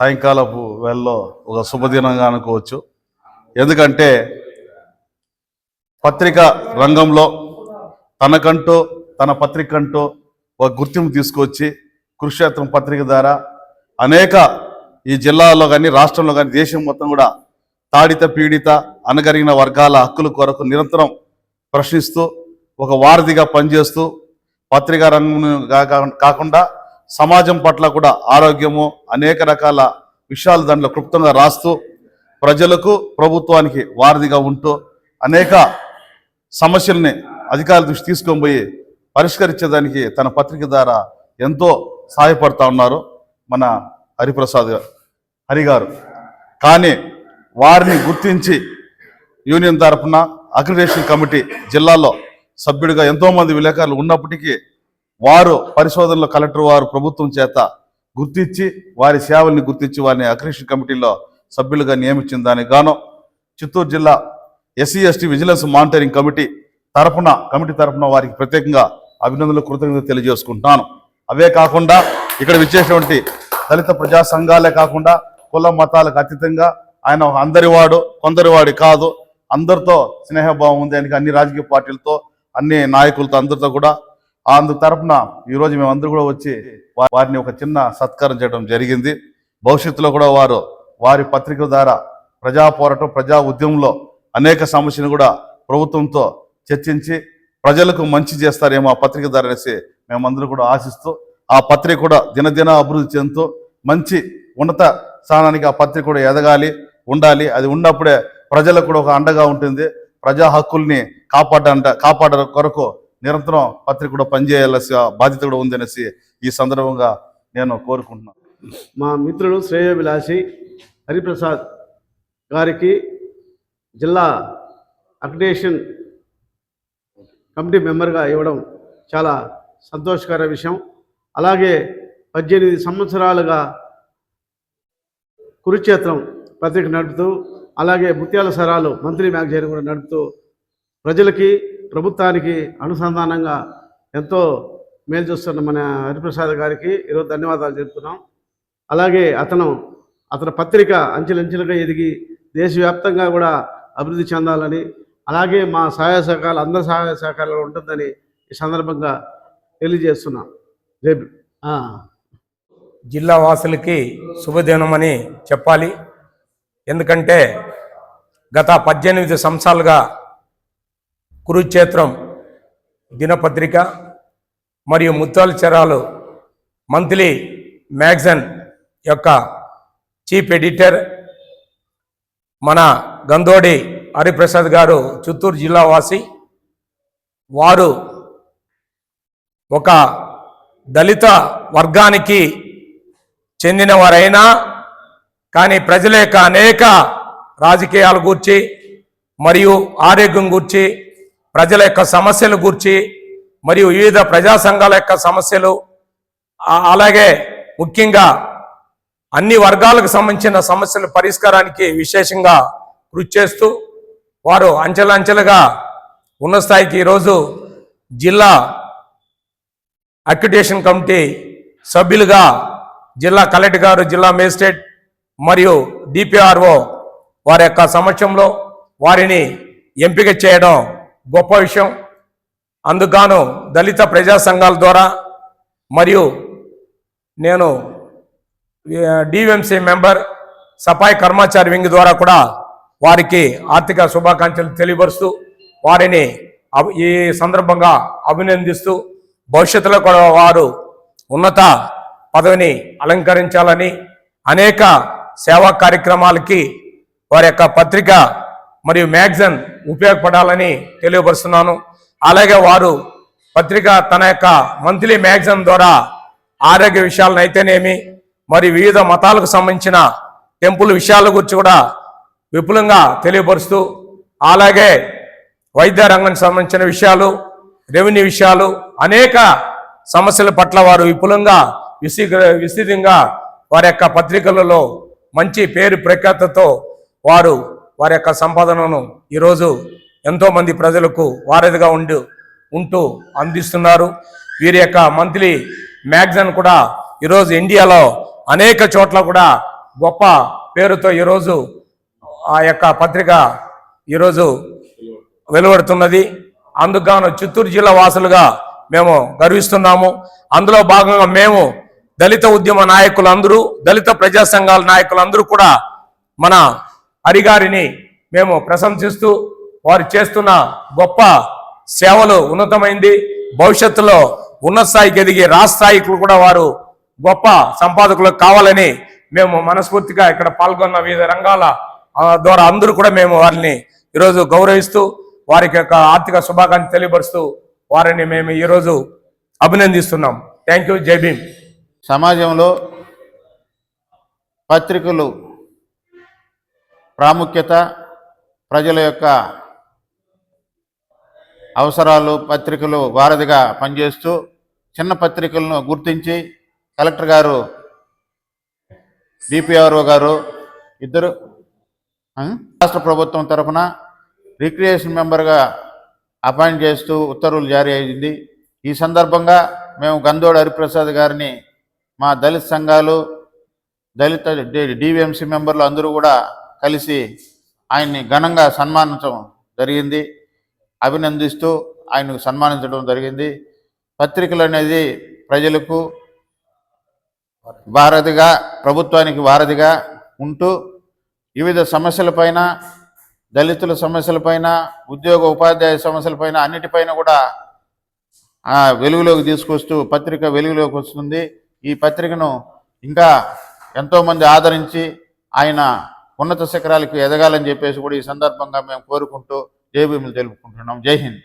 సాయంకాలపు వేళలో ఒక శుభదినంగా అనుకోవచ్చు. ఎందుకంటే పత్రిక రంగంలో తనకంటూ తన పత్రిక అంటూ ఒక గుర్తింపు తీసుకొచ్చి కురుక్షేత్రం పత్రిక ద్వారా అనేక ఈ జిల్లాలో కానీ రాష్ట్రంలో కానీ దేశం మొత్తం కూడా తాడిత పీడిత అనగరిగిన వర్గాల హక్కుల కొరకు నిరంతరం ప్రశ్నిస్తూ ఒక వారధిగా పనిచేస్తూ పత్రికా రంగం కాకుండా సమాజం పట్ల కూడా ఆరోగ్యము అనేక రకాల విషయాలు దాంట్లో క్లుప్తంగా రాస్తూ ప్రజలకు ప్రభుత్వానికి వారధిగా ఉంటూ అనేక సమస్యల్ని అధికారుల దృష్టి తీసుకొని పోయి పరిష్కరించేదానికి తన పత్రిక ద్వారా ఎంతో సహాయపడతా ఉన్నారు మన హరిప్రసాద్ హరి గారు. కానీ వారిని గుర్తించి యూనియన్ తరఫున అక్రిడేషన్ కమిటీ జిల్లాలో సభ్యుడిగా ఎంతోమంది విలేకరులు ఉన్నప్పటికీ వారు పరిశోధనలో కలెక్టర్ వారు ప్రభుత్వం చేత గుర్తించి వారి సేవల్ని గుర్తించి వారిని అక్రిషన్ కమిటీలో సభ్యులుగా నియమించిన దానికి గాను చిత్తూరు జిల్లా SC ST vigilance monitoring committee తరపున కమిటీ తరపున వారికి ప్రత్యేకంగా అభినందనలు కృతజ్ఞత తెలియజేసుకుంటున్నాను. అవే కాకుండా ఇక్కడ విచ్చేసినటువంటి దళిత ప్రజా సంఘాలే కాకుండా కుల మతాలకు అతీతంగా ఆయన అందరివాడు కొందరివాడి కాదు. అందరితో స్నేహభావం ఉంది. ఆయనకి అన్ని రాజకీయ పార్టీలతో అన్ని నాయకులతో అందరితో కూడా అందు తరపున ఈరోజు మేమందరూ కూడా వచ్చి వారిని ఒక చిన్న సత్కారం చేయడం జరిగింది. భవిష్యత్తులో కూడా వారు వారి పత్రిక ద్వారా ప్రజా పోరాటం ప్రజా ఉద్యమంలో అనేక సమస్యలు కూడా ప్రభుత్వంతో చర్చించి ప్రజలకు మంచి చేస్తారేమో ఆ పత్రిక ద్వారా అనేసి మేమందరూ కూడా ఆశిస్తూ ఆ పత్రిక కూడా దినదిన అభివృద్ధి చెందుతూ మంచి ఉన్నత స్థానానికి ఆ పత్రిక కూడా ఎదగాలి ఉండాలి. అది ఉన్నప్పుడే ప్రజలకు కూడా ఒక అండగా ఉంటుంది. ప్రజా హక్కుల్ని కాపాడంట కాపాడ కొరకు నిరంతరం పత్రిక కూడా పనిచేయాల్సిన బాధ్యత కూడా ఉందనేసి ఈ సందర్భంగా నేను కోరుకుంటున్నాను మా మిత్రుడు శ్రేయోభిలాషి హరిప్రసాద్ గారికి జిల్లా అక్రిడేషన్ కమిటీ మెంబర్గా ఇవ్వడం చాలా సంతోషకర విషయం. అలాగే పద్దెనిమిది సంవత్సరాలుగా కురుక్షేత్రం పత్రిక నడుపుతూ అలాగే ముత్యాల సరాలు మంత్రి మ్యాగజైన్ కూడా నడుపుతూ ప్రజలకి ప్రభుత్వానికి అనుసంధానంగా ఎంతో మేలు చూస్తున్న మన హరిప్రసాద్ గారికి ఈరోజు ధన్యవాదాలు చెప్తున్నాం. అలాగే అతను అతని పత్రిక అంచెలంచెలుగా ఎదిగి దేశవ్యాప్తంగా కూడా అభివృద్ధి చెందాలని అలాగే మా సహాయ సహకారాలు అందరి సహాయ సహకారాలు ఉంటుందని ఈ సందర్భంగా తెలియజేస్తున్నాం. రేపు జిల్లా వాసులకి శుభదినమని చెప్పాలి. ఎందుకంటే గత పద్దెనిమిది సంవత్సరాలుగా కురుక్షేత్రం దినపత్రిక మరియు ముత్తాల చరాలు మంత్లీ మ్యాగజైన్ యొక్క చీఫ్ ఎడిటర్ మన గందోడి హరిప్రసాద్ గారు చిత్తూరు జిల్లా వాసి. వారు ఒక దళిత వర్గానికి చెందినవారైనా కానీ ప్రజల యొక్క అనేక రాజకీయాల గూర్చి మరియు ఆరోగ్యం గూర్చి ప్రజల యొక్క సమస్యలు గూర్చి మరియు వివిధ ప్రజా సంఘాల యొక్క సమస్యలు అలాగే ముఖ్యంగా అన్ని వర్గాలకు సంబంధించిన సమస్యల పరిష్కారానికి విశేషంగా కృషి చేస్తూ వారు అంచెలంచెలుగా ఉన్న స్థాయికి ఈరోజు జిల్లా అక్యుటేషన్ కమిటీ సభ్యులుగా జిల్లా కలెక్టర్ గారు జిల్లా మేజిస్ట్రేట్ మరియు డిపిఆర్ఓ వారి యొక్క సమక్షంలో వారిని ఎంపిక చేయడం గొప్ప విషయం. అందుకు దళిత ప్రజా సంఘాల ద్వారా మరియు నేను DMC member safai karmachari wing ద్వారా కూడా వారికి ఆర్థిక శుభాకాంక్షలు తెలియపరుస్తూ వారిని ఈ సందర్భంగా అభినందిస్తూ భవిష్యత్తులో కూడా వారు ఉన్నత పదవిని అలంకరించాలని అనేక సేవా కార్యక్రమాలకి వారి యొక్క పత్రిక మరియు మ్యాగజైన్ ఉపయోగపడాలని తెలియపరుస్తున్నాను. అలాగే వారు పత్రిక తన యొక్క మంత్లీ మ్యాగజైన్ ద్వారా ఆరోగ్య విషయాలను అయితేనేమి మరి వివిధ మతాలకు సంబంధించిన టెంపుల్ విషయాల గురించి కూడా విపులంగా తెలియపరుస్తూ అలాగే వైద్య రంగానికి సంబంధించిన విషయాలు రెవెన్యూ విషయాలు అనేక సమస్యల పట్ల వారు విపులంగా విస్తీ విస్తృతంగా వారి యొక్క పత్రికలలో మంచి పేరు ప్రఖ్యాతతో వారు వారి యొక్క సంపాదనను ఈరోజు ఎంతోమంది ప్రజలకు వారధిగా ఉండి ఉంటూ అందిస్తున్నారు. వీరి యొక్క మంత్లీ మ్యాగజైన్ కూడా ఈరోజు ఇండియాలో అనేక చోట్ల కూడా గొప్ప పేరుతో ఈరోజు ఆ యొక్క పత్రిక ఈరోజు వెలువడుతున్నది. అందుకు చిత్తూరు జిల్లా వాసులుగా మేము గర్విస్తున్నాము. అందులో భాగంగా మేము దళిత ఉద్యమ నాయకులందరూ దళిత ప్రజా సంఘాల నాయకులందరూ కూడా మన హరిగారిని మేము ప్రశంసిస్తూ వారు చేస్తున్న గొప్ప సేవలు ఉన్నతమైంది. భవిష్యత్తులో ఉన్నత స్థాయికి ఎదిగి రాష్ట్రాయికులు కూడా వారు గొప్ప సంపాదకులు కావాలని మేము మనస్ఫూర్తిగా ఇక్కడ పాల్గొన్న వివిధ రంగాల ద్వారా అందరూ కూడా మేము వారిని ఈరోజు గౌరవిస్తూ వారికి యొక్క ఆర్థిక శుభాకాంక్షలు తెలియపరుస్తూ వారిని మేము ఈరోజు అభినందిస్తున్నాం. Thank you. జై భీమ్. సమాజంలో పత్రికలు ప్రాముఖ్యత ప్రజల యొక్క అవసరాలు పత్రికలు వారధిగా పనిచేస్తూ చిన్న పత్రికలను గుర్తించి కలెక్టర్ గారు డిపిఆర్ఓ గారు ఇద్దరు రాష్ట్ర ప్రభుత్వం తరఫున రిక్రియేషన్ మెంబర్గా అపాయింట్ చేస్తూ ఉత్తర్వులు జారీ అయింది. ఈ సందర్భంగా మేము గందోడ హరిప్రసాద్ గారిని మా దళిత సంఘాలు దళిత డివిఎంసీ మెంబర్లు అందరూ కూడా కలిసి ఆయన్ని ఘనంగా సన్మానించడం జరిగింది. అభినందిస్తూ ఆయనకు సన్మానించడం జరిగింది. పత్రికలు అనేది ప్రజలకు వారధిగా ప్రభుత్వానికి వారధిగా ఉంటూ వివిధ సమస్యలపైన దళితుల సమస్యలపైన ఉద్యోగ ఉపాధ్యాయ సమస్యలపైన అన్నిటిపైన కూడా వెలుగులోకి తీసుకొస్తూ పత్రిక వెలుగులోకి వస్తుంది. ఈ పత్రికను ఇంకా ఎంతోమంది ఆదరించి ఆయన ఉన్నత శిఖరాలకు ఎదగాలని చెప్పేసి కూడా ఈ సందర్భంగా మేము కోరుకుంటూ జై తెలుపుకుంటున్నాం. జై హింద్.